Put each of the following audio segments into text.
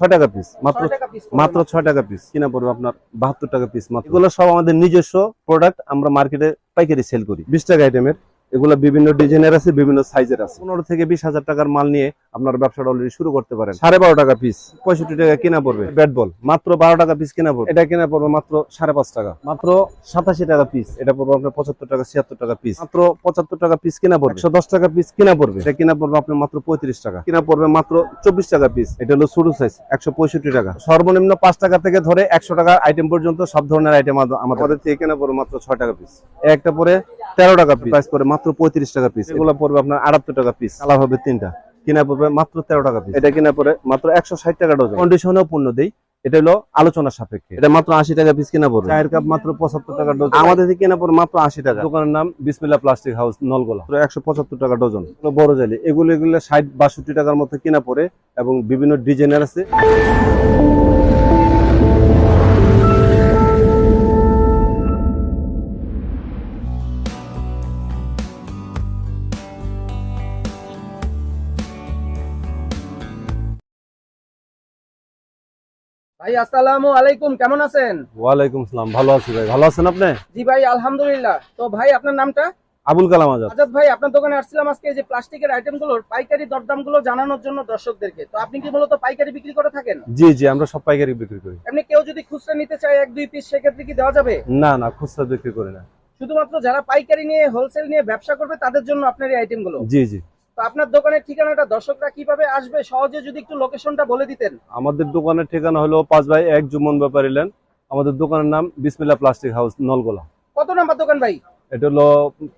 ছয় টাকা পিস মাত্র মাত্র ছয় টাকা পিস কিনা পড়বে আপনার বাহাত্তর টাকা পিস মাত্র। এগুলো সব আমাদের নিজস্ব প্রোডাক্ট আমরা মার্কেটে পাইকারি সেল করি। বিশ টাকা আইটেমের এগুলো বিভিন্ন ডিজাইনের আছে বিভিন্ন সাইজের আছে। পনেরো থেকে বিশ হাজার টাকার মাল নিয়ে আপনার ব্যবসাটা অলরেডি শুরু করতে পারেন। সাড়ে বারো টাকা পিস পঁয়ষট্টি টাকা কিনা পড়বে। ব্যাট বল মাত্র বারো টাকা পিস কিনা পড়বে। এটা কিনা পড়বে মাত্র সাড়ে পাঁচ টাকা। মাত্র সাতাশি টাকা পিস এটা পড়বে আপনার পঁচাত্তর টাকা ছিয়াত্তর টাকা পিস মাত্র পঁচাত্তর টাকা পিস কিনা পড়বে। একশো দশ টাকা পিস কিনা পড়বে। এটা কিনা পড়বে আপনার মাত্র পঁয়ত্রিশ টাকা। কিনা পড়বে মাত্র চব্বিশ টাকা পিস এটা হলো ছোট সাইজ একশো পঁয়ষট্টি টাকা। সর্বনিম্ন পাঁচ টাকা থেকে ধরে একশো টাকার আইটেম পর্যন্ত সব ধরনের আইটেম আমাদের থেকে কেনা পড়বে মাত্র ছয় টাকা পিস একটা পরে তেরো টাকা পিস প্রাইস পড়ে মাত্র পঁয়ত্রিশ টাকা পিস এগুলো পড়বে আপনার আটাত্তর টাকা পিস কালার হবে তিনটা। কিনা পড়বে মাত্র তেরো টাকা পিস এটা কিনা পড়ে মাত্র একশো ষাট টাকা ডজন কন্ডিশনেও পূর্ণ দেই। এটা হলো আলোচনার সাপেক্ষে। এটা মাত্র আশি টাকা পিস কিনা পড়বে। চায়ের কাপ মাত্র পঁচাত্তর টাকা ডজন আমাদের থেকে কিনা পড়বে মাত্র আশি টাকা। দোকানের নাম বিসমিল্লা প্লাস্টিক হাউস নলগোলা। একশো পঁচাত্তর টাকা ডজন বড় জালি। এগুলো এগুলো ষাট বাষট্টি টাকার মতো কিনা পড়ে এবং বিভিন্ন ডিজাইনের আছে। ভাই আসসালামু আলাইকুম কেমন আছেন? ওয়ালাইকুম আসসালাম ভালো আছি ভাই। ভালো আছেন আপনি? জি ভাই আলহামদুলিল্লাহ। তো ভাই আপনার নামটা? আবুল কালাম আজাদ। আজাদ ভাই আপনার দোকানে আসছিলাম আজকে যে প্লাস্টিকের আইটেমগুলোর পাইকারি দরদামগুলো জানানোর জন্য দর্শকদেরকে। তো আপনি কি মূলত পাইকারি বিক্রি করে থাকেন? জি জি আমরা সব পাইকারি বিক্রি করি। এমনি কেউ যদি খুচরা নিতে চায় এক দুই পিস সেক্ষেত্রে কি দেওয়া যাবে? না না খুচরা বিক্রি করি না। শুধুমাত্র যারা পাইকারি নিয়ে হোলসেল নিয়ে ব্যবসা করবে তাদের জন্য আপনার এই আইটেমগুলো জি জি। তো আপনার দোকানের ঠিকানাটা দর্শকরা কীভাবে আসবে? সহজে যদি একটু লোকেশনটা বলে দিতেন। আমাদের দোকানের ঠিকানা হলো পাঁচ বাই এক জুমন ব্যাপারী লেন। আমাদের দোকানের নাম বিসমিল্লা প্লাস্টিক হাউস নলগোলা। কত নাম্বার দোকান ভাই? এটা হলো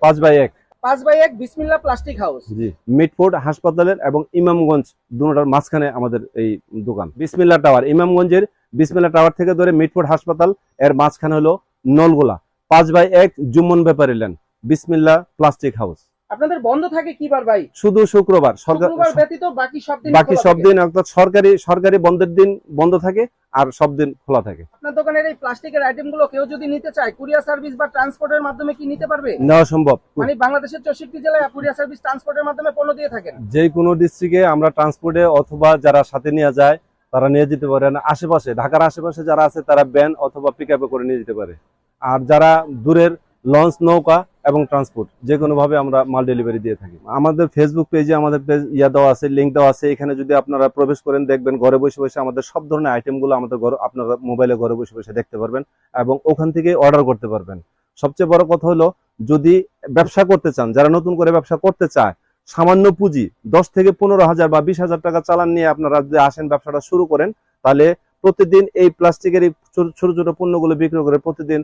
পাঁচ বাই এক। পাঁচ বাই এক বিসমিল্লা প্লাস্টিক হাউস জি মিটফোর্ড হাসপাতালের এবং ইমামগঞ্জ দুটার মাঝখানে আমাদের এই দোকান। বিসমিল্লা টাওয়ার ইমামগঞ্জের বিসমিল্লা টাওয়ার থেকে ধরে মিটফোর্ড হাসপাতাল এর মাঝখানে হলো নলগোলা। পাঁচ বাই এক Jumman Byapari lane Bismilla plastic house আপনাদের বন্ধ থাকে কি বার ভাই? শুধু শুক্রবার শুক্রবার ব্যতীত বাকি সব দিন বাকি সব দিন অর্থাৎ সরকারি সরকারি বন্ধের দিন বন্ধ থাকে আর সব দিন খোলা থাকে। আপনার দোকানের এই প্লাস্টিকের আইটেমগুলো কেউ যদি নিতে চায় কুরিয়ার সার্ভিস বা ট্রান্সপোর্টের মাধ্যমে কি নিতে পারবে? নেওয়া সম্ভব। মানে বাংলাদেশের চৌষট্টি জেলায় কুরিয়ার সার্ভিস ট্রান্সপোর্টের মাধ্যমে পণ্য দিয়ে থাকেন। যে কোনো ডিস্ট্রিক্টে আমরা ট্রান্সপোর্টে অথবা যারা সাথে নিয়ে যায় তারা নিয়ে যেতে পারেন আশেপাশে ঢাকার আশেপাশে যারা আছে তারা ব্যান অথবা পিক করে নিয়ে যেতে পারে। আর যারা দূরের লঞ্চ, নৌকা এবং ট্রান্সপোর্ট, যে কোনো ভাবে আমরা মাল ডেলিভারি দিয়ে থাকি। আমাদের ফেসবুক পেজে আমাদের পেজ ইয়া দেওয়া আছে লিঙ্ক দেওয়া আছে। এখানে যদি আপনারা প্রবেশ করেন, দেখবেন ঘরে বসে বসে আমাদের সব ধরনের আইটেমগুলো আমাদের ঘরে, আপনারা মোবাইলে ঘরে বসে বসে দেখতে পারবেন এবং ওখান থেকে অর্ডার করতে পারবেন। সবচেয়ে বড় কথা হলো, যদি ব্যবসা করতে চান, যারা নতুন করে ব্যবসা করতে চায়, সামান্য পুঁজি, দশ থেকে পনেরো হাজার বা বিশ হাজার টাকা চালান নিয়ে আপনারা যদি আসেন, ব্যবসাটা শুরু করেন, তাহলে প্রতিদিন এই প্লাস্টিকের এই ছোট ছোট পণ্যগুলো বিক্রি করে প্রতিদিন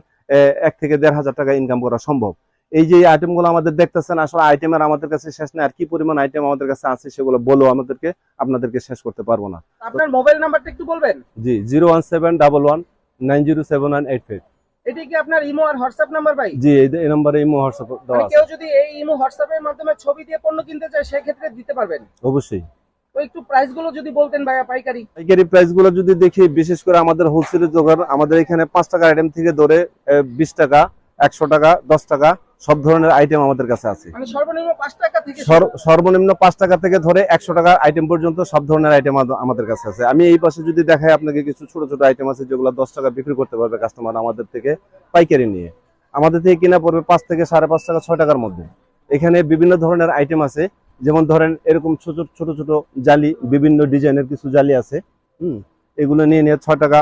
এক থেকে দেড় হাজার টাকা ইনকাম করা সম্ভব। এই যে আইটেমগুলো আমাদের দেখতেছেন আসলে আইটেমের আমাদের কাছে শেষ নেই। আর কি পরিমাণ আইটেম আমাদের কাছে আছে সেগুলো বলো আমাদেরকে আপনাদেরকে শেষ করতে পারব না। আপনার মোবাইল নাম্বারটা একটু বলবেন? জি zero one seven double one nine zero seven one eight five. এটি কি আপনার ইমো আর হোয়াটসঅ্যাপ নাম্বার ভাই? জি এই এই নম্বরে এই হোয়াটসঅ্যাপ দেওয়া আছে। কেউ যদি এই ইমো হোয়াটসঅ্যাপের মাধ্যমে ছবি দিয়ে পণ্য কিনতে চায় সেক্ষেত্রে দিতে পারবেন। অবশ্যই। তো একটু প্রাইসগুলো যদি বলতেন ভাইয়া পাইকারি। পাইকারি প্রাইসগুলো যদি দেখি বিশেষ করে আমাদের হোলসেলের দোকান আমাদের এখানে পাঁচ টাকা আইটেম থেকে ধরে বিশ টাকা একশো টাকা দশ টাকা সব ধরনের আইটেম আমাদের কাছে আছে। মানে সর্বনিম্ন পাঁচ টাকা থেকে সর্বনিম্ন পাঁচ টাকা থেকে ধরে একশো টাকা আইটেম পর্যন্ত সব ধরনের আইটেম আমাদের কাছে আছে। আমি এই পাশে যদি দেখাই আপনাকে কিছু ছোট ছোট আইটেম আছে যেগুলো দশ টাকা বিক্রি করতে পারবে কাস্টমার আমাদের থেকে পাইকারি নিয়ে। আমাদের থেকে কিনা পড়বে পাঁচ থেকে সাড়ে পাঁচ টাকা ছয় টাকার মধ্যে। এখানে বিভিন্ন ধরনের আইটেম আছে। যেমন ধরেন এরকম ছোট ছোট ছোট জালি, বিভিন্ন ডিজাইনের কিছু জালি আছে, হুম, এগুলো নিয়ে নিয়ে ছয় টাকা,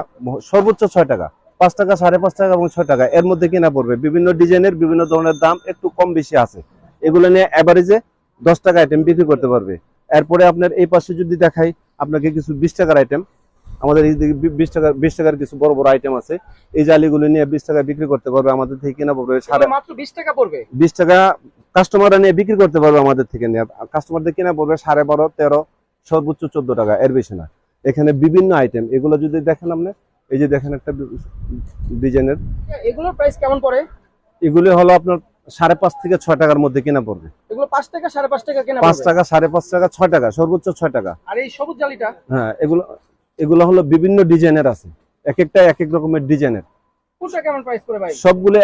সর্বোচ্চ ছয় টাকা, পাঁচ টাকা, সাড়ে পাঁচ টাকা এবং ছয় টাকা। এর মধ্যে কিনা পড়বে। বিভিন্ন ডিজাইনের, বিভিন্ন ধরনের দাম একটু কম বেশি আছে। এগুলো নিয়ে অ্যাভারেজে দশ টাকা আইটেম বিক্রি করতে পারবে। এরপরে আপনার এই পাশে যদি দেখাই, আপনাকে কিছু বিশ টাকার আইটেম আমাদের এই দিকে বিশ টাকার বিশ টাকার কিছু বড় বড় আইটেম আছে। এই জালিগুলো নিয়ে বিশ টাকা বিক্রি করতে পারবে আমাদের থেকে কিনা পড়বে সাড়ে মাত্র বিশ টাকা পড়বে? বিশ টাকা কাস্টমাররা নিয়ে বিক্রি করতে পারবে আমাদের থেকে নিয়ে। কাস্টমারদের কিনা পড়বে সাড়ে বারো তেরো সর্বোচ্চ চোদ্দ টাকা এর বেশি না। এখানে বিভিন্ন আইটেম এগুলো যদি দেখেন আপনি এই যে দেখেন একটা ডিজাইনের। এগুলোর প্রাইস কেমন পড়ে? এগুলি হলো আপনার সাড়ে পাঁচ থেকে ছয় টাকার মধ্যে কেনা পড়বে। এগুলো পাঁচ টাকা সাড়ে পাঁচ টাকা কেনা পাঁচ টাকা সাড়ে পাঁচ টাকা ছয় টাকা সর্বোচ্চ ছয় টাকা। আর এই সবুজ জালিটা? হ্যাঁ এগুলো এগুলো হলো বিভিন্ন ডিজাইনের আছে। এক একটা এক এক রকমের ডিজাইনের সবগুলো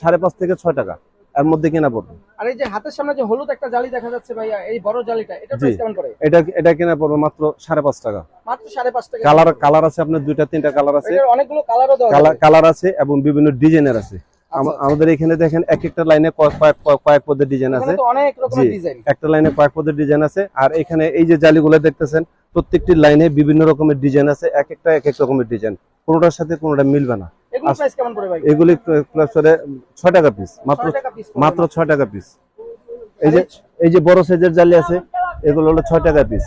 সাড়ে পাঁচ থেকে ছয় টাকা। এর মধ্যে কেনা পড়বে। আর এই যে হাতের সামনে যে হলুদ একটা জালি দেখা যাচ্ছে ভাইয়া এই বড় জালিটা এটা প্রাইস কেমন করে এটা এটা কেনা পড়বে মাত্র সাড়ে পাঁচ টাকা। মাত্র সাড়ে পাঁচ টাকা। কালার কালার আছে আপনার দুইটা তিনটা কালার আছে। অনেকগুলো কালারও দেওয়া কালার কালার আছে এবং বিভিন্ন ডিজাইনের আছে। আমাদের এখানে দেখেন এক একটা লাইনে কয়েক পদের ডিজাইন আছে। একটা লাইনে কয়েক পদের ডিজাইন আছে। আর এখানে এই যে জালিগুলো দেখতেছেন প্রত্যেকটি লাইনে বিভিন্ন রকমের ডিজাইন আছে। এক একটা এক এক রকমের ডিজাইন কোনোটার সাথে কোনোটা মিলবে না। এগুলো আচ্ছা। ছয় টাকা পিস মাত্র মাত্র ছয় টাকা পিস এই যে এই যে বড় সাইজের জালি আছে এগুলো হলো ছয় টাকা পিস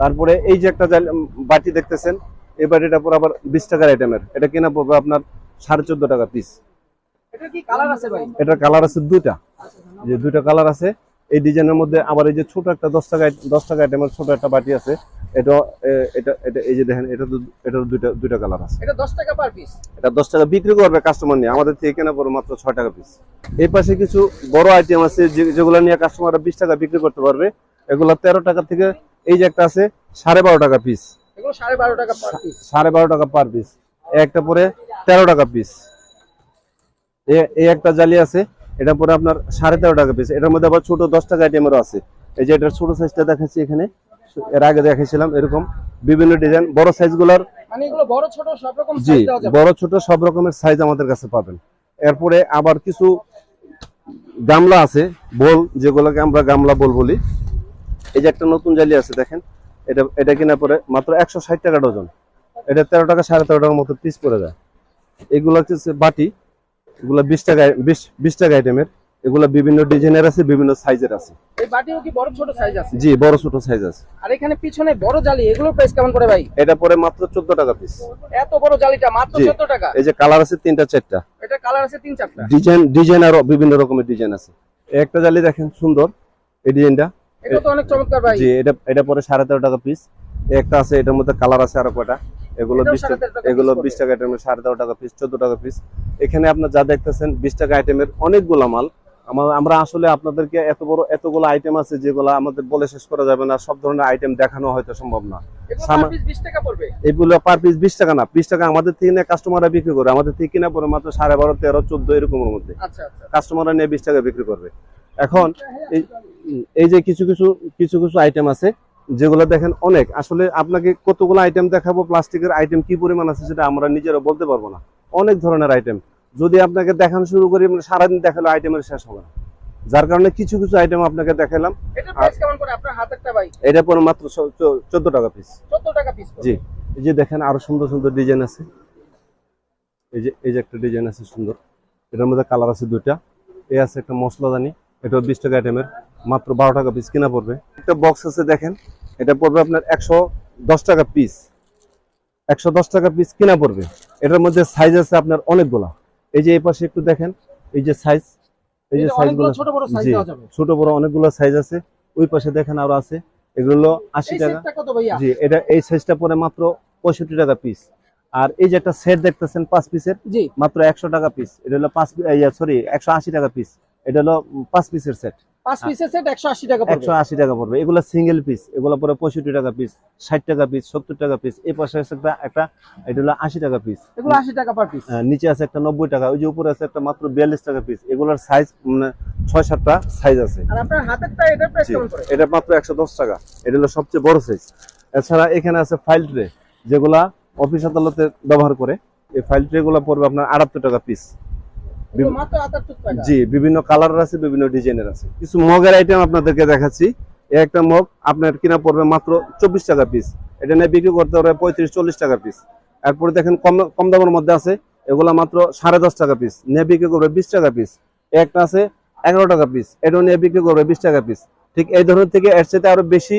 তারপরে এই যে একটা জালি বাটি দেখতেছেন এই বাটিটা পুরো আবার বিশ টাকার আইটেমের এটা কিনা পড়বে আপনার সাড়ে চোদ্দ টাকা পিস এটার কালার আছে দুইটা। যে দুইটা কালার আছে এই ডিজাইনের মধ্যে আবার এই যে ছোট একটা দশ টাকা দশ টাকা আইটেমের ছোট একটা বাটি আছে এটা এটা এটা এই যে দেখেন এটা এটার দুইটা দুইটা কালার আছে। এটা দশ টাকা পার পিস এটা দশ টাকা বিক্রি করবে কাস্টমার নিয়ে আমাদের থেকে কেনা মাত্র টাকা পিস এই পাশে কিছু বড় আইটেম আছে যেগুলো নিয়ে কাস্টমাররা টাকা বিক্রি করতে পারবে এগুলো তেরো টাকা থেকে এই যে একটা আছে সাড়ে বারো টাকা পিস এগুলো টাকা পার পিস টাকা পার পিস একটা পরে তেরো টাকা পিস এই একটা জালি আছে এটা পরে আপনার সাড়ে তেরো টাকা পিস এটার মধ্যে আবার ছোট দশ টাকা আইটেমেরও আছে। এই যে এটার ছোট সাইজটা দেখাচ্ছি এখানে। এর আগে দেখাইছিলাম এরকম। বিভিন্ন ডিজাইন বড় সাইজগুলার মানে জি বড় ছোট সব রকমের সাইজ আমাদের কাছে পাবেন। এরপরে আবার কিছু গামলা আছে বল যেগুলোকে আমরা গামলা বল বলি। এই যে একটা নতুন জালি আছে দেখেন। এটা এটা কিনা পরে মাত্র একশো ষাট টাকা ডজন। এটা তেরো টাকা সাড়ে তেরো টাকার মতো পিস পড়ে যায়। এগুলো হচ্ছে বাটি। এগুলো বিশ টাকা বিশ টাকা আইটেমের এগুলো বিভিন্ন ডিজাইনের আছে বিভিন্ন সাইজের আছে। এই বাটিও কি বড় ছোট সাইজ আছে? জি বড় ছোট সাইজ আছে। আর এখানে পিছনে বড় জালি এগুলো প্রাইস কেমন করে ভাই? এটা পরে মাত্র চোদ্দ টাকা পিস এত বড় জালিটা মাত্র জি। চোদ্দ টাকা? এই যে কালার আছে তিনটা চারটা। এটা কালার আছে তিন চারটা? ডিজাইন ডিজাইন আরও বিভিন্ন রকমের ডিজাইন আছে। একটা জালি দেখেন সুন্দর এই ডিজাইনটা এটা তো অনেক চমৎকার ভাই। জি এটা এটা পরে সাড়ে তেরো টাকা পিস একটা আছে এটার মধ্যে কালার আছে আরও কয়টা? এগুলো বিশ টাকা এগুলো বিশ টাকা আইটেমের সাড়ে তেরো টাকা পিস চোদ্দ টাকা পিস এখানে আপনার যা দেখতেছেন বিশ টাকা আইটেমের অনেকগুলো মাল। আমরা আসলে আপনাদেরকে এত বড় এতগুলো আইটেম আছে যেগুলো আমাদের বলে শেষ করা যাবে না। সব ধরনের আইটেম দেখানো হয়তো সম্ভব না। এগুলো পার পিস বিশ টাকা না। বিশ টাকা আমাদের থেকে নিয়ে কাস্টমাররা বিক্রি করে। আমাদের থেকে কিনা পরে মাত্র সাড়ে বারো তেরো চোদ্দ এরকমের মধ্যে। আচ্ছা আচ্ছা। কাস্টমাররা নিয়ে বিশ টাকা বিক্রি করবে। এখন এই এই যে কিছু কিছু কিছু কিছু আইটেম আছে। যেগুলো দেখেন অনেক। আসলে আপনাকে কতগুলো আইটেম দেখাবো প্লাস্টিকের আইটেম কি পরিমাণ আছে সেটা আমরা নিজেরা বলতে পারব না। অনেক ধরনের আইটেম যদি আপনাকে দেখানো শুরু করি মানে সারাদিন দেখালে আইটেমের শেষ হবে না। যার কারণে কিছু কিছু আইটেম আপনাকে দেখালাম। এটা পরে মাত্র চোদ্দ টাকা পিস টাকা পিস জি। এই যে দেখেন আরও সুন্দর সুন্দর ডিজাইন আছে। এই যে এই যে একটা ডিজাইন আছে সুন্দর। এটার মধ্যে কালার আছে দুইটা। এই আছে একটা মশলাদানি এটা বিশ টাকা আইটেমের মাত্র বারো টাকা পিস কিনা পড়বে। একটা বক্স আছে দেখেন এটা পড়বে আপনার একশো দশ টাকা পিস একশো দশ টাকা পিস কিনা পড়বে। এটার মধ্যে সাইজ আছে আপনার অনেকগুলা। এই যে এই পাশে একটু দেখেন এই যে সাইজ এই যে এটা সাইজ অনেকগুলো ছোট বড় জি ছোট বড় অনেকগুলো সাইজ আছে। ওই পাশে দেখেন আরও আছে। এগুলো হলো আশি টাকা। জি এটা এই সাইজটা পরে মাত্র পঁয়ষট্টি টাকা পিস আর এই যে একটা সেট দেখতেছেন পাঁচ পিসের মাত্র একশো টাকা পিস এটা হলো পাঁচ সরি একশো আশি টাকা পিস এটা হলো পাঁচ পিসের সেট পাঁচ পিসের সেট একশো আশি টাকা পড়বে। একশো আশি টাকা পড়বে। এগুলো সিঙ্গেল পিস এগুলো পরে পঁয়ষট্টি টাকা পিস ষাট টাকা পিস সত্তর টাকা পিস এই পাশে আছে একটা একটা এটা হলো আশি টাকা পিস এগুলো আশি টাকা পার পিস নিচে আছে একটা নব্বই টাকা ওই যে উপরে আছে একটা মাত্র বিয়াল্লিশ টাকা পিস এগুলোর সাইজ মানে ছয় সাতটা সাইজ আছে। এটা মাত্র একশো দশ টাকা। এটা হলো সবচেয়ে বড় সাইজ এছাড়া এখানে আছে ফাইল ট্রে যেগুলা অফিস আদালতে ব্যবহার করে। এই ফাইল ট্রে গুলো পড়বে আপনার আটাত্তর টাকা পিস এগুলো মাত্র আটাত্তর টাকা জি বিভিন্ন কালারের আছে বিভিন্ন ডিজাইনের আছে। কিছু মগের আইটেম আপনাদেরকে দেখাচ্ছি। একটা মগ আপনার কিনা পড়বে মাত্র চব্বিশ টাকা পিস এটা নিয়ে বিক্রি করতে পারবে পঁয়ত্রিশ চল্লিশ টাকা পিস এরপরে দেখেন কম কম দামের মধ্যে আছে। এগুলা মাত্র সাড়ে দশ টাকা পিস নিয়ে বিক্রি করবে বিশ টাকা পিস একটা আছে এগারো টাকা পিস এটাও নিয়ে বিক্রি করবে বিশ টাকা পিস ঠিক এই ধরনের থেকে এর সাথে আরও বেশি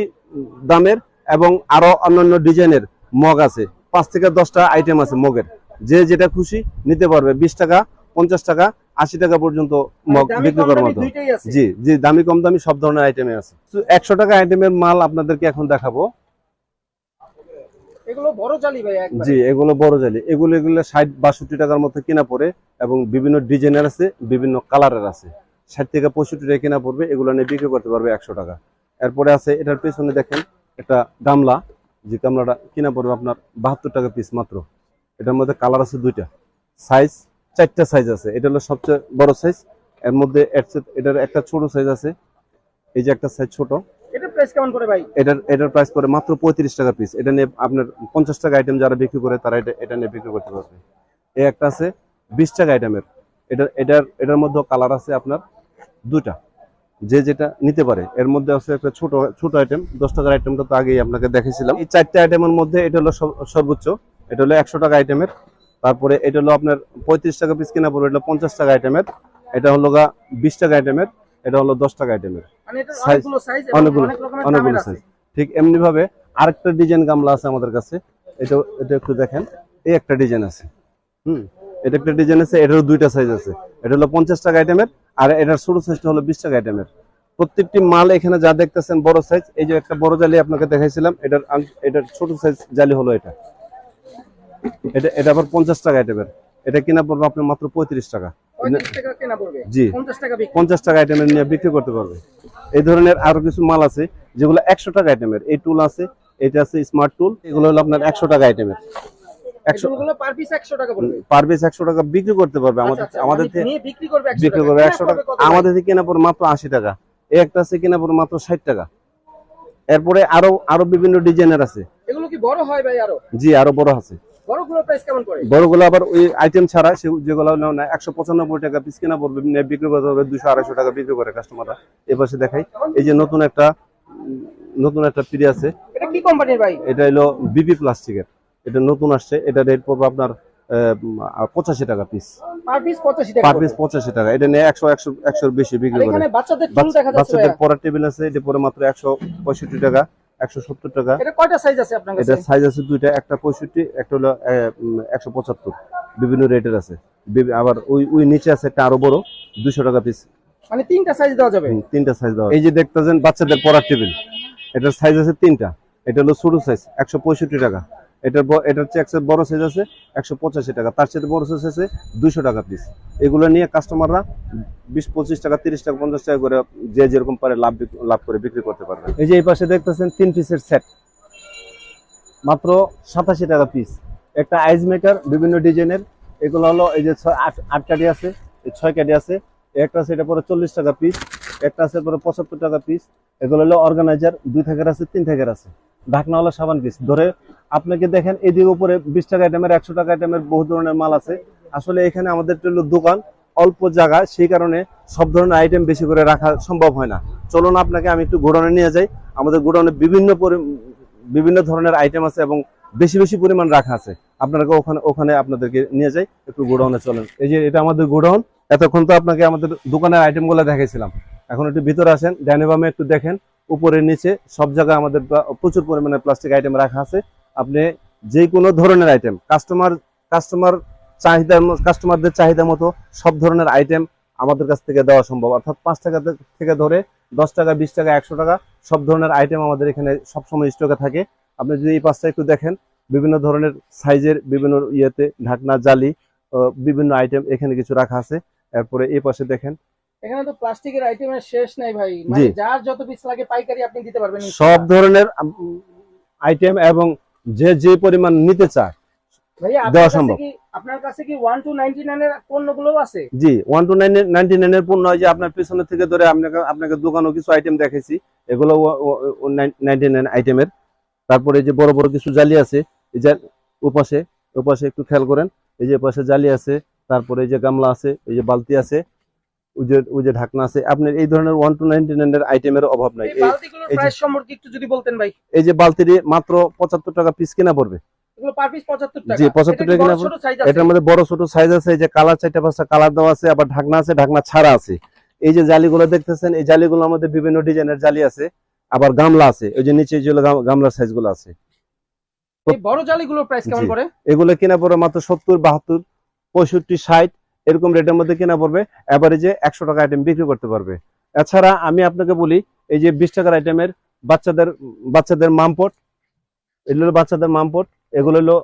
দামের এবং আরও অন্যান্য ডিজাইনের মগ আছে। পাঁচ থেকে দশটা আইটেম আছে মগের। যে যেটা খুশি নিতে পারবে। বিশ টাকা পঞ্চাশ টাকা আশি টাকা পর্যন্ত মগ বিক্রি করার মতো। জি জি দামি কম দামি সব ধরনের আইটেমে আছে। একশো টাকা আইটেমের মাল আপনাদেরকে এখন দেখাবো। এগুলো বড় জালি ভাই একবার। জি এগুলো বড় জালি। এগুলো এগুলো ষাট বাষট্টি টাকার মতো কিনা পড়ে এবং বিভিন্ন ডিজাইনের আছে বিভিন্ন কালারের আছে। ষাট থেকে পঁয়ষট্টি টাকা কিনা পড়বে এগুলো নিয়ে বিক্রি করতে পারবে একশো টাকা। এরপরে আছে এটার পেছনে দেখেন একটা গামলা। যে গামলাটা কিনা পড়বে আপনার বাহাত্তর টাকা পিস মাত্র। এটার মধ্যে কালার আছে দুইটা। সাইজ চারটা সাইজ আছে। এটা হলো সবচেয়ে বড় সাইজ এর মধ্যে এটার একটা ছোট সাইজ আছে। এই যে একটা সাইজ ছোট। এটার এটার প্রাইস মাত্র পঁয়ত্রিশ টাকা পিস এটা নিয়ে আপনার পঞ্চাশ টাকা আইটেম যারা বিক্রি করে তারা এটা এটা নিয়ে বিক্রি করতে পারবে। এই একটা আছে বিশ টাকা আইটেমের এটা এটার এটার মধ্যে কালার আছে আপনার দুটা যে যেটা নিতে পারে। এর মধ্যে আছে একটা ছোট ছোট আইটেম দশ টাকার আইটেমটা তো আগেই আপনাকে দেখেছিলাম এই চারটে আইটেমের মধ্যে এটা হলো সর্বোচ্চ। এটা হলো একশো টাকা আইটেমের তারপরে এটা হলো আপনার পঁয়ত্রিশ টাকা পিস কিনা পড়বে এটা পঞ্চাশ টাকা আইটেমের এটা হলো গা বিশ টাকা আইটেমের এটা হলো দশ টাকা আইটেমের মানে অনেকগুলো- অনেকগুলো সাইজ ঠিক এমনি ভাবে আরেকটা ডিজাইন গামলা আছে আমাদের কাছে। এটা এটা একটু দেখেন এই একটা ডিজাইন আছে। হুম এটা একটা ডিজাইন আছে এটারও দুইটা সাইজ আছে। এটা হলো পঞ্চাশ টাকা আইটেমের আর এটার ছোট সাইজটা হলো বিশ টাকা আইটেমের প্রত্যেকটি মাল এখানে যা দেখতেছেন বড় সাইজ এই যে একটা বড় জালি আপনাকে দেখাইছিলাম এটার এটার ছোট সাইজ জালি হলো এটা। এটা এটা আবার পঞ্চাশ টাকা আইটেমের এটা কিনা পড়বে আপনার মাত্র পঁয়ত্রিশ টাকা। জি। পঞ্চাশ টাকা আইটেমের নিয়ে বিক্রি করতে পারবে। এই ধরনের আরও কিছু মাল আছে যেগুলো একশো টাকা আইটেমের এই টুল আছে এটা আছে স্মার্ট টুল এগুলো হলো আপনার একশো টাকা আইটেমের পার পিস একশো টাকা বিক্রি করতে পারবে আচ্ছা, আমাদের আচ্ছা, আমাদের মানে থেকে বিক্রি করবে 100 বিক্রি টাকা। করবে কেনা একশো টাকা? আমাদের থেকে কেনা মাত্র আশি টাকা। এই একটা আছে কেনা মাত্র ষাট টাকা। এরপরে আরও আরও বিভিন্ন ডিজাইনের আছে। এগুলো কি বড় হয় ভাই আরও? জি আরও বড় আছে। বড়গুলো আবার ওই আইটেম ছাড়া সে যেগুলো না একশো পঁচানব্বই টাকা পিস কেনা পড়বে বিক্রি করতে হবে দুশো আড়াইশো টাকা বিক্রি করে কাস্টমাররা এপাশে দেখাই এই যে নতুন একটা নতুন একটা পিড়ি আছে। এটা কি কোম্পানির ভাই? এটা হলো বিপি প্লাস্টিকের এটা নতুন আসছে এটা রেট পড়বে আপনার পঁচাশি টাকা পিস পার পিস পঁচাশি টাকা এটা নিয়ে একশো একশো একশোর বেশি বিক্রি করে। বাচ্চাদের। পড়ার টেবিল আছে এটা পরে মাত্র একশো পঁয়ষট্টি টাকা। একশো সত্তর টাকা। এটা কয়টা সাইজ আছে আপনার এটা সাইজ আছে দুইটা একটা পঁয়ষট্টি একটা হলো একশো পঁচাত্তর। বিভিন্ন রেটের আছে। আবার ওই ওই নিচে আছে একটা আরও বড় 200 টাকা পিস মানে তিনটা সাইজ দেওয়া যাবে? তিনটা সাইজ দেওয়া এই যে দেখতেছেন বাচ্চাদের পড়ার টেবিল এটার সাইজ আছে তিনটা। এটা হলো ছোট সাইজ একশো পঁয়ষট্টি টাকা। এটার এটার চেয়ে বড় সাইজ আছে, একশো পঁচাশি টাকা। তার সাথে বড় সাইজ আছে দুশো টাকা পিস এগুলো নিয়ে কাস্টমাররা বিশ, পঁচিশ টাকা, তিরিশ টাকা, পঞ্চাশ টাকা করে যে যেরকম পারে লাভ লাভ করে বিক্রি করতে পারবে এই যে এই পাশে দেখতেছেন তিন পিসের সেট মাত্র সাতাশি টাকা পিস একটা আইস মেকার বিভিন্ন ডিজাইনের। এগুলো হলো এই যে আট আট কাঠি আছে ছয় কাঠি আছে। একটা আছে এটা পরে চল্লিশ টাকা পিস একটা আছে পরে পঁচাত্তর টাকা পিস এগুলো হলো অর্গানাইজার দুই থাকের আছে, তিন থাকের আছে। ঢাকনাওয়ালা সাবান পিস ধরে আপনাকে দেখেন, এদিকে উপরে বিশ টাকা আইটেমের একশো টাকা আইটেমের বহু ধরনের মাল আছে। আসলে এখানে আমাদের হলো দোকান অল্প জায়গা, সেই কারণে সব ধরনের আইটেম বেশি করে রাখা সম্ভব হয় না। চলুন আপনাকে আমি একটু গোডাউনে নিয়ে যাই। আমাদের গোডাউনে বিভিন্ন বিভিন্ন ধরনের আইটেম আছে এবং বেশি বেশি পরিমাণ রাখা আছে। আপনাকে ওখানে ওখানে আপনাদেরকে নিয়ে যাই, একটু গোডাউনে চলেন। এই যে এটা আমাদের গোডাউন, এতক্ষণ তো আপনাকে আমাদের দোকানের আইটেমগুলো দেখাইছিলাম। এখন একটু ভিতরে আসেন, ডাইনে বামে একটু দেখেন। উপরে নিচে সব জায়গায় আমাদের প্রচুর পরিমাণে প্লাস্টিক আইটেম রাখা আছে। আপনি যে কোনো ধরনের আইটেম কাস্টমার কাস্টমার চাহিদা কাস্টমারদের চাহিদা মতো সব ধরনের আইটেম আমাদের কাছ থেকে দেওয়া সম্ভব। অর্থাৎ পাঁচ টাকা থেকে ধরে দশ টাকা, বিশ টাকা, একশো টাকা সব ধরনের আইটেম আমাদের এখানে সবসময় স্টকে থাকে। আপনি যদি এই পাঁচটা একটু দেখেন, বিভিন্ন ধরনের সাইজের বিভিন্ন ইয়েতে, ঢাকনা, জালি বিভিন্ন আইটেম এখানে কিছু রাখা আছে। এরপরে এই পাশে দেখেন এখানে তো প্লাস্টিকের আইটেমের শেষ নাই ভাই। মানে যার যত পিস লাগে পাইকারি আপনি দিতে পারবেন সব ধরনের আইটেম এবং যে যে পরিমাণ নিতে চায় দেওয়া আপনার কাছে সম্ভব। কি আপনার কাছে কি ওয়ান টু নাইনটি নাইনের পণ্যগুলো আছে? জি টু নাইনের পণ্য যে আপনার পিছনে থেকে ধরে আপনাকে আপনাকে দোকানও কিছু আইটেম দেখেছি এগুলো আইটেমের তারপরে এই যে বড় বড় কিছু জালি আছে এই যে ওপাশে ওপাশে একটু খেয়াল করেন এই যে পাশে জালি আছে তারপরে এই যে গামলা আছে এই যে বালতি আছে ওই যে ওই যে ঢাকনা আছে আপনার এই ধরনের ওয়ান টু নাইনটি নাইনের আইটেমের অভাব নাই। এই যে- মাত্র পঁচাত্তর টাকা পিস কিনা পড়বে। এগুলো পার পিস 75 টাকা। জি, 75 টাকা বড় ছোট সাইজ আছে? এটার মধ্যে বড় ছোট সাইজ আছে এই যে কালার চারটা পাঁচটা কালার দেওয়া আছে আবার ঢাকনা আছে ঢাকনা ছাড়া আছে। এই যে জালিগুলো দেখতেছেন এই জালিগুলোর মধ্যে বিভিন্ন ডিজাইনের জালি আছে আবার গামলা আছে ওই যে নিচে যেগুলো গামলার সাইজগুলো আছে। এই বড় জালিগুলোর প্রাইস কেমন করে এগুলো কিনা পড়বে মাত্র সত্তর বাহাত্তর পঁয়ষট্টি ষাট এরকম রেটের মধ্যে কিনা পড়বে এভারেজে একশো টাকা আইটেম বিক্রি করতে পারবে। এছাড়া আমি আপনাকে বলি এই যে বিশ টাকার আইটেমের বাচ্চাদের বাচ্চাদের মামপট এগুলো হলো বাচ্চাদের মামপট এগুলো হলো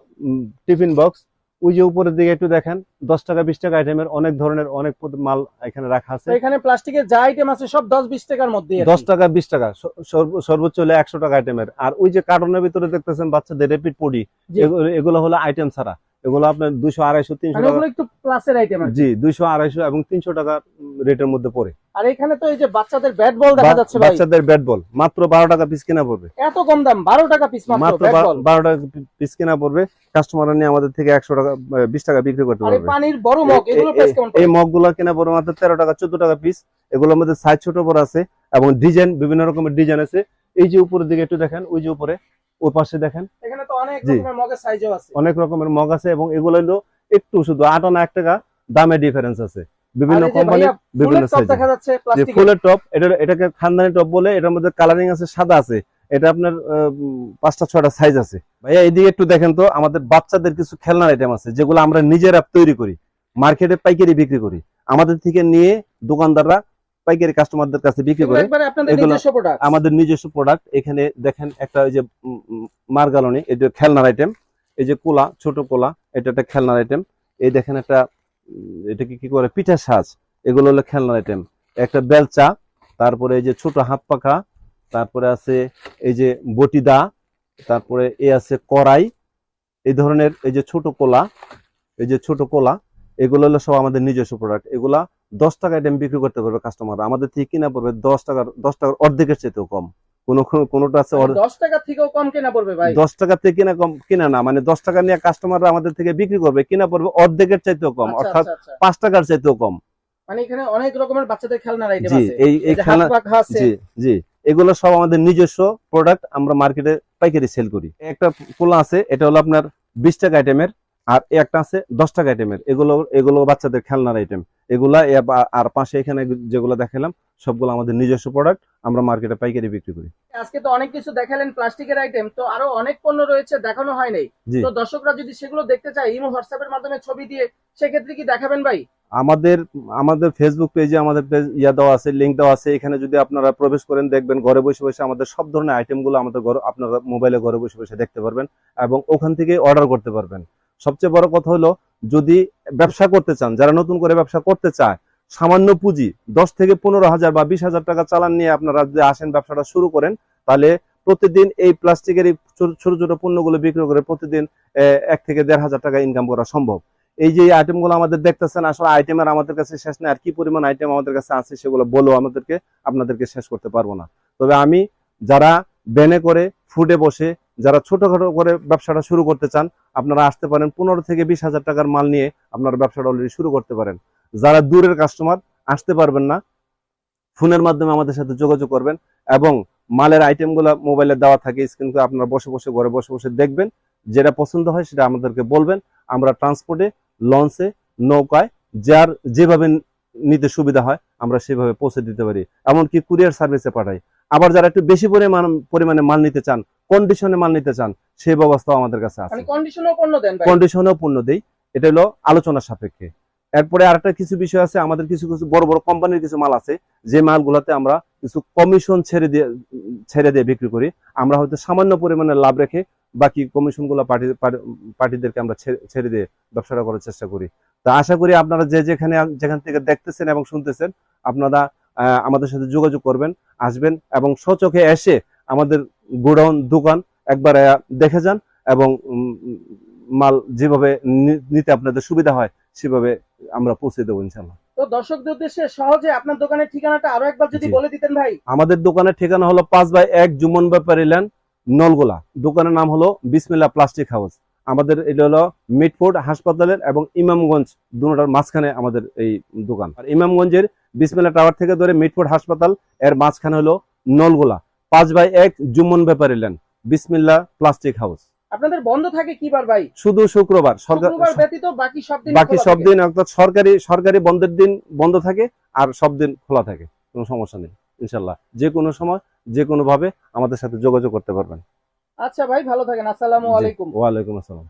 টিফিন বক্স ওই যে উপরের দিকে একটু দেখেন দশ টাকা বিশ টাকা আইটেমের অনেক ধরনের অনেক মাল এখানে রাখা আছে। এখানে প্লাস্টিকের যা আইটেম আছে সব দশ বিশ টাকার মধ্যে দশ টাকা বিশ টাকা সর্বোচ্চ হলে একশো টাকা আইটেমের আর ওই যে কার্টনের ভিতরে দেখতেছেন বাচ্চাদের রেপিড পডি এগুলো হলো আইটেম ছাড়া। এগুলো আপনার দুইশো আড়াইশো তিনশো মানে টাকা। একটু প্লাসের আইটেম জি দুইশো আড়াইশো এবং তিনশো টাকা রেটের মধ্যে পড়ে। আর এখানে তো এই যে বাচ্চাদের ব্যাট বল দেখা যাচ্ছে বাচ্চাদের ব্যাট বল মাত্র বারো টাকা পিস কেনা পড়বে। এত কম দাম বারো টাকা পিস মাত্র বারো টাকা পিস কেনা পড়বে। কাস্টমাররা নিয়ে আমাদের থেকে একশো টাকা বিশ টাকা বিক্রি করতে পারবে। পানির বড় মগ এগুলো এই মগগুলো কেনা পড়বে মাত্র তেরো টাকা চোদ্দ টাকা পিস এগুলোর মধ্যে সাইজ ছোট বড় আছে এবং ডিজাইন বিভিন্ন রকমের ডিজাইন আছে। এই যে উপরের দিকে একটু দেখেন ওই যে উপরে। ওই পাশে দেখেন। এখানে তো অনেক। রকমের মগের সাইজও আছে। অনেক রকমের মগ আছে এবং এগুলো হলো একটু শুধু আট আনা এক টাকা দামে ডিফারেন্স আছে। বিভিন্ন কোম্পানি বিভিন্ন সাইজ দেখা যাচ্ছে যে প্লাস্টিকের ফুলের টপ এটা এটাকে খানদানি টপ বলে এটার মধ্যে কালারিং আছে সাদা আছে। এটা আপনার পাঁচটা ছয়টা সাইজ আছে। ভাইয়া এইদিকে একটু দেখেন তো আমাদের বাচ্চাদের কিছু খেলনার আইটেম আছে যেগুলো আমরা নিজেরা তৈরি করি মার্কেটে পাইকারি বিক্রি করি। আমাদের থেকে নিয়ে দোকানদাররা পাইকারি কাস্টমারদের কাছে বিক্রি করে আমাদের নিজস্ব প্রোডাক্ট এখানে দেখেন একটা ওই যে মার্গালনি এটা খেলনার আইটেম এই যে কোলা ছোট কোলা এটা একটা খেলনার আইটেম এই দেখেন একটা এটাকে কি করে পিঠা সাজ এগুলো হলো খেলনার আইটেম একটা বেলচা তারপরে এই যে ছোট হাত পাখা তারপরে আছে এই যে বটিদা তারপরে এ আছে কড়াই এই ধরনের এই যে ছোট কোলা এই যে ছোট কোলা এগুলো হলো সব আমাদের নিজস্ব প্রোডাক্ট এগুলা দশ টাকা আইটেম বিক্রি করতে পারবে কাস্টমার আমাদের থেকে কিনা পড়বে দশ টাকার দশ টাকার অর্ধেকের চাইতেও কম। কোনো কোনোটা আছে দশ টাকা থেকেও কম কেনা পড়বে ভাই। দশ টাকা থেকে কিনা কম কিনা না। মানে দশ টাকা নিয়ে কাস্টমাররা আমাদের থেকে বিক্রি করবে কিনা পড়বে অর্ধেকের চাইতেও কম। আচ্ছা, অর্থাৎ আচ্ছা, আচ্ছা। পাঁচ টাকার চাইতেও কম। মানে এখানে অনেক রকমের বাচ্চাদের খেলনার আইটেম আছে। এই এই এই খেলনা হাত পাখা আছে জি জি। এগুলো সব আমাদের নিজস্ব প্রোডাক্ট আমরা মার্কেটে পাইকারি সেল করি। একটা কোলা আছে এটা হলো আপনার বিশ টাকা আইটেমের আর একটা আছে দশ টাকা আইটেমের এগুলো এগুলো বাচ্চাদের খেলনার আইটেম এগুলা আর পাশে এখানে যেগুলো দেখালাম সবগুলো আমাদের নিজস্ব প্রোডাক্ট আমরা মার্কেটে পাইকারি বিক্রি করি। আজকে তো অনেক কিছু দেখালেন প্লাস্টিকের আইটেম তো আরও অনেক পণ্য রয়েছে দেখানো হয় নাই। তো দর্শকরা যদি সেগুলো দেখতে চায় ইমো হোয়াটসঅ্যাপের মাধ্যমে ছবি দিয়ে সেক্ষেত্রে কি দেখাবেন ভাই? আমাদের আমাদের ফেসবুক পেজে আমাদের পেজ ইয়া দেওয়া আছে লিঙ্ক দেওয়া আছে। এখানে যদি আপনারা প্রবেশ করেন দেখবেন ঘরে বসে বসে আমাদের সব ধরনের আইটেমগুলো আমাদের ঘরে আপনারা মোবাইলে ঘরে বসে বসে দেখতে পারবেন এবং ওখান থেকে অর্ডার করতে পারবেন। সবচেয়ে বড় কথা হলো, যদি ব্যবসা করতে চান, যারা নতুন করে ব্যবসা করতে চায়, সামান্য পুঁজি, দশ থেকে পনেরো হাজার বা বিশ হাজার টাকা চালান নিয়ে আপনারা যদি আসেন, ব্যবসাটা শুরু করেন, তাহলে প্রতিদিন এই প্লাস্টিকের এই ছোট ছোট পণ্যগুলো বিক্রি করে প্রতিদিন এক থেকে দেড় হাজার টাকা ইনকাম করা সম্ভব। এই যে আইটেমগুলো আমাদের দেখতেছেন, আসলে আইটেমের আমাদের কাছে শেষ নেই, আর কি পরিমাণ আইটেম আমাদের কাছে আছে সেগুলো বলো আমাদেরকে, আপনাদেরকে শেষ করতে পারব না। তবে আমি, যারা বেনে করে ফুডে বসে যারা ছোটখাটো করে ব্যবসাটা শুরু করতে চান, আপনারা আসতে পারেন পনেরো থেকে বিশ হাজার টাকার মাল নিয়ে আপনারা ব্যবসাটা অলরেডি শুরু করতে পারেন। যারা দূরের কাস্টমার আসতে পারবেন না। ফোনের মাধ্যমে আমাদের সাথে যোগাযোগ করবেন এবং মালের আইটেমগুলো মোবাইলে দেওয়া থাকে স্ক্রিন করে আপনারা বসে বসে ঘরে বসে বসে দেখবেন। যেটা পছন্দ হয় সেটা আমাদেরকে বলবেন। আমরা ট্রান্সপোর্টে লঞ্চে নৌকায়, যার যেভাবে নিতে সুবিধা হয়, আমরা সেভাবে পৌঁছে দিতে পারি। এমনকি কুরিয়ার সার্ভিসে পাঠাই। আবার যারা একটু বেশি পরিমাণ, পরিমাণে মাল নিতে চান কন্ডিশনে মাল নিতে চান সেই ব্যবস্থাও আমাদের কাছে আছে। মানে কন্ডিশনও পণ্য কন্ডিশনেও পণ্য দেই। এটা হলো আলোচনা সাপেক্ষে। এরপরে আরেকটা কিছু বিষয় আছে আমাদের কিছু কিছু বড় বড় কোম্পানির কিছু মাল আছে যে মালগুলোতে আমরা কিছু কমিশন ছেড়ে দিয়ে ছেড়ে দিয়ে বিক্রি করি। আমরা হয়তো সামান্য পরিমাণে লাভ রেখে বাকি কমিশনগুলো পার্টি পার্টিদেরকে আমরা ছেড়ে- ছেড়ে দিয়ে ব্যবসাটা করার চেষ্টা করি। তা আশা করি আপনারা যে যেখানে যেখান থেকে দেখতেছেন এবং শুনতেছেন আপনারা আমাদের সাথে যোগাযোগ করবেন আসবেন এবং সচোখে এসে আমাদের গোডাউন দোকান একবার দেখে যান এবং মাল যেভাবে নিতে আপনাদের সুবিধা হয় সেভাবে আমরা পৌঁছে দেবো ইনশাল্লাহ তো দর্শকদের উদ্দেশ্যে সহজে আপনার দোকানের ঠিকানাটা আরও একবার যদি বলে দিতেন ভাই। আমাদের দোকানের ঠিকানা হলো পাঁচ বাই এক জুমন ব্যাপারী ল্যান্ড নলগোলা। দোকানের নাম হলো বিসমিল্লা প্লাস্টিক হাউস। আমাদের এটা হলো মিটফোর্ড হাসপাতালের এবং ইমামগঞ্জ দুটার মাঝখানে আমাদের এই দোকান। আর ইমামগঞ্জের বিসমিল্লা টাওয়ার থেকে ধরে মিটফোর্ড হাসপাতাল এর মাঝখানে হলো নলগোলা। পাঁচ বাই এক Jumman Byapari lane. Bismilla plastic house. আপনাদের বন্ধ থাকে কি বার ভাই? শুধু শুক্রবার শুক্রবার ব্যতীত বাকি সব দিন বাকি সব দিন অর্থাৎ সরকারি সরকারি বন্ধের দিন বন্ধ থাকে আর সব দিন খোলা থাকে। কোনো সমস্যা নেই ইনশাআল্লাহ যে কোনো সময় যে কোনো ভাবে আমাদের সাথে যোগাযোগ করতে পারবেন। আচ্ছা ভাই ভালো থাকেন। আসসালামু আলাইকুম। ওয়ালাইকুম আসসালাম।